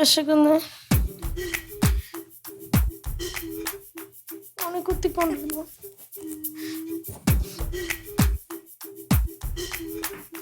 വിശക്കുന്നേ. അവനെ കുത്തിക്കൊണ്ടിരുന്നു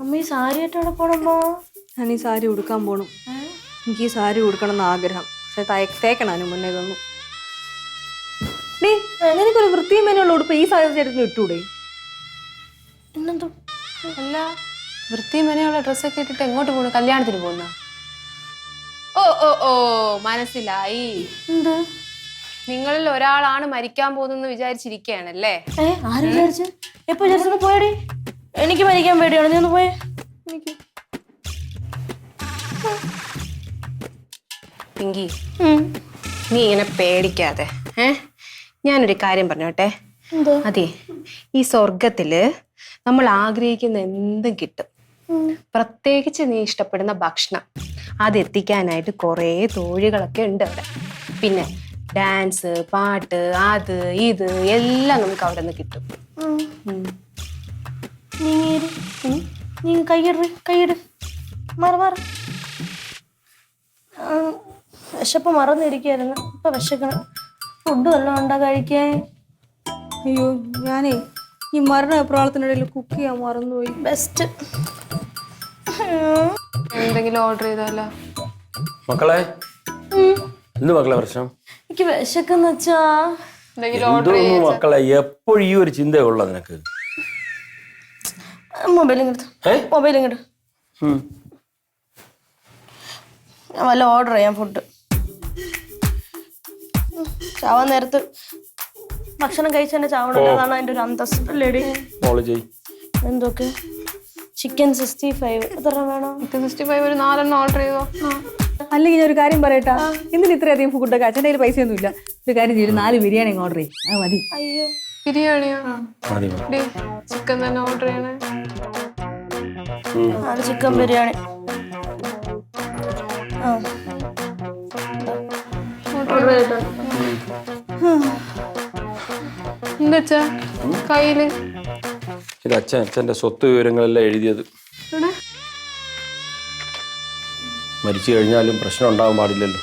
അമ്മ ഈ സാരിയായിട്ട് എവിടെ പോണമ്മോ ഞാൻ ഈ സാരി ഉടുക്കാൻ പോണു. എനിക്ക് ഈ സാരി ഉടുക്കണം എന്ന് ആഗ്രഹം. പക്ഷെ തേക്കണം അതിന് മുന്നേ ഇതൊന്നും. ഡേ നിനക്കൊരു വൃത്തിയും മേനുള്ള ഉടുപ്പ് ഈ സാഹചര്യത്തിൽ ഇട്ടൂടെ? എന്നെന്തോ അല്ല. വൃത്തിയും മെനയുള്ള ഡ്രസ്സൊക്കെ ഇട്ടിട്ട് എങ്ങോട്ട് പോകണം കല്യാണത്തിന് പോകുന്ന? ഓ ഓ മനസ്സിലായി. എന്ത്? നിങ്ങളിൽ ഒരാളാണ് മരിക്കാൻ പോകുന്നെന്ന് വിചാരിച്ചിരിക്കുകയാണല്ലേ? ഏ ആരും വിചാരിച്ചു? എപ്പോ വിചാരിച്ചു പോയടി. എനിക്ക് മരിക്കാൻ പേടിയാണ്. നീ ഒന്ന് പോയേ. പിങ്കി നീ ഇങ്ങനെ പേടിക്കാതെ ഏ? ഞാനൊരു കാര്യം പറഞ്ഞോട്ടെ അതെ ഈ സ്വർഗത്തിൽ നമ്മൾ ആഗ്രഹിക്കുന്ന എന്തും കിട്ടും. പ്രത്യേകിച്ച് നീ ഇഷ്ടപ്പെടുന്ന ഭക്ഷണം. അത് എത്തിക്കാനായിട്ട് കുറേ തോഴികളൊക്കെ ഉണ്ട് അവിടെ. പിന്നെ ഡാൻസ് പാട്ട് അത് ഇത് എല്ലാം നമുക്ക് അവിടെ നിന്ന് കിട്ടും. കൈയിട് മാറി മാറി. വിശപ്പ് മറന്നിരിക്കായിരുന്നു ഇപ്പൊ വിശക്കണം. ഫുഡ് വല്ലതും ഉണ്ടാ കഴിക്കാൻ? അയ്യോ ഞാനേ ഈ മരണ എപ്രാളത്തിനിടയിൽ കുക്ക് ചെയ്യാൻ മറന്നുപോയി. ബെസ്റ്റ് എന്തെങ്കിലും ഓർഡർ ചെയ്താലോ? മക്കളെ? എന്ത് മക്കളെ പ്രശ്നം? എനിക്ക് വിശക്കെന്ന് വെച്ചാ എന്തെങ്കിലും എന്തോന്നു മക്കളെ? എപ്പോഴും ഈ ഒരു ചിന്തയുള്ള നിനക്ക്? മൊബൈൽ ഇങ്ങോട്ട് ഏ? മൊബൈൽ ഇങ്ങോട്ട് ഉം. ഞാൻ വല്ല ഓർഡർ ചെയ്യാം ഫുഡ് ചാവാൻ നേരത്ത് ഭക്ഷണം കഴിച്ചെന്നെ ചാവണമെന്നാണ് അതിന്റെ ഒരു അന്തസ് ലേഡി മോൾ ചെയ് എന്തൊക്കെ? Chicken sixty five. എത്ര വേണം? സിക്സ്റ്റി ഫൈവ് ഒരു നാലെണ്ണം ഓർഡർ ചെയ്തോ? അല്ലെങ്കിൽ ഞാൻ ഒരു കാര്യം പറയട്ടാ. എന്തിന് ഇത്രയധികം ഫുഡൊക്കെ അച്ഛന്റെ കയ്യിൽ പൈസ ഒന്നുമില്ല ഒരു കാര്യം ചെയ്യും നാല് ബിരിയാണി ഓർഡർ ചെയ്യും. അത് മതി. അയ്യോ. ബിരിയാണിയോ. ചിക്കൻ തന്നെ ഓർഡർ ചെയ്യണേ. നാല് ചിക്കൻ ബിരിയാണി. ആ. ഓർഡർ ചെയ്തോ എന്താ കയ്യിൽ? ഇത് അച്ഛൻ അച്ഛന്റെ സ്വത്ത് വിവരങ്ങളെല്ലാം എഴുതിയത്. മരിച്ചു കഴിഞ്ഞാലും പ്രശ്നം ഉണ്ടാവാൻ പാടില്ലല്ലോ.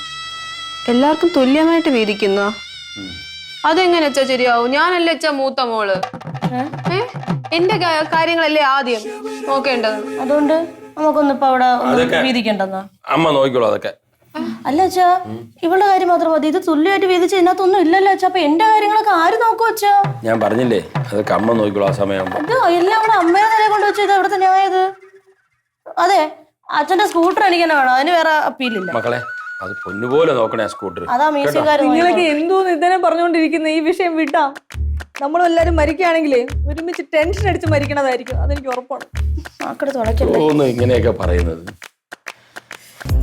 എല്ലാവർക്കും തുല്യമായിട്ട് വീതിക്കുന്ന? അതെങ്ങനെ അച്ഛാ ശരിയാവും? ഞാനല്ലേ അച്ഛാ മൂത്ത മോൾ. എന്റെ കാര്യങ്ങളല്ലേ ആദ്യം നോക്കേണ്ടത്? അതുകൊണ്ട് നമുക്കൊന്നും ഇപ്പൊ അവിടെ ഒന്നും വീതിക്കണ്ടെന്നാ? അമ്മ നോക്കിക്കോളൂ അതൊക്കെ. അല്ല അച്ഛാ ഇവളുടെ കാര്യം മാത്രം മതി. ഇത് തുല്യമായിട്ട് വീതിച്ച് ഇതിനകത്തൊന്നും ഇല്ലല്ലോ അച്ഛാ. അപ്പൊ എന്റെ കാര്യങ്ങളൊക്കെ ആര് നോക്കും അച്ഛാ? ഞാൻ പറഞ്ഞില്ലേ അതൊക്കെ അമ്മ നോക്കിക്കോളൂ ആ സമയം ഇത് എല്ലാം കൂടെ അമ്മയെ നേരെ കൊണ്ട് വെച്ചത് ഇത് തന്നെ അതെ അച്ഛന്റെ സ്കൂട്ടർ എനിക്ക് തന്നെ വേണം. അതിന് വേറെ അപ്പീലില്ല മക്കളെ അത് പൊന്നുപോലെ നോക്കണേ ആ സ്കൂട്ടർ. അതാ നിങ്ങളൊക്കെ എന്തോന്ന് ഇതന്നെ പറഞ്ഞുകൊണ്ടിരിക്കുന്ന ഈ വിഷയം വിട്ടാ. നമ്മളെല്ലാരും മരിക്കുകയാണെങ്കിലേ ഒരുമിച്ച് ടെൻഷൻ അടിച്ച് മരിക്കണതായിരിക്കും. അതെനിക്ക് ഉറപ്പാണ്. ഇങ്ങനെയൊക്കെ പറയുന്നത്.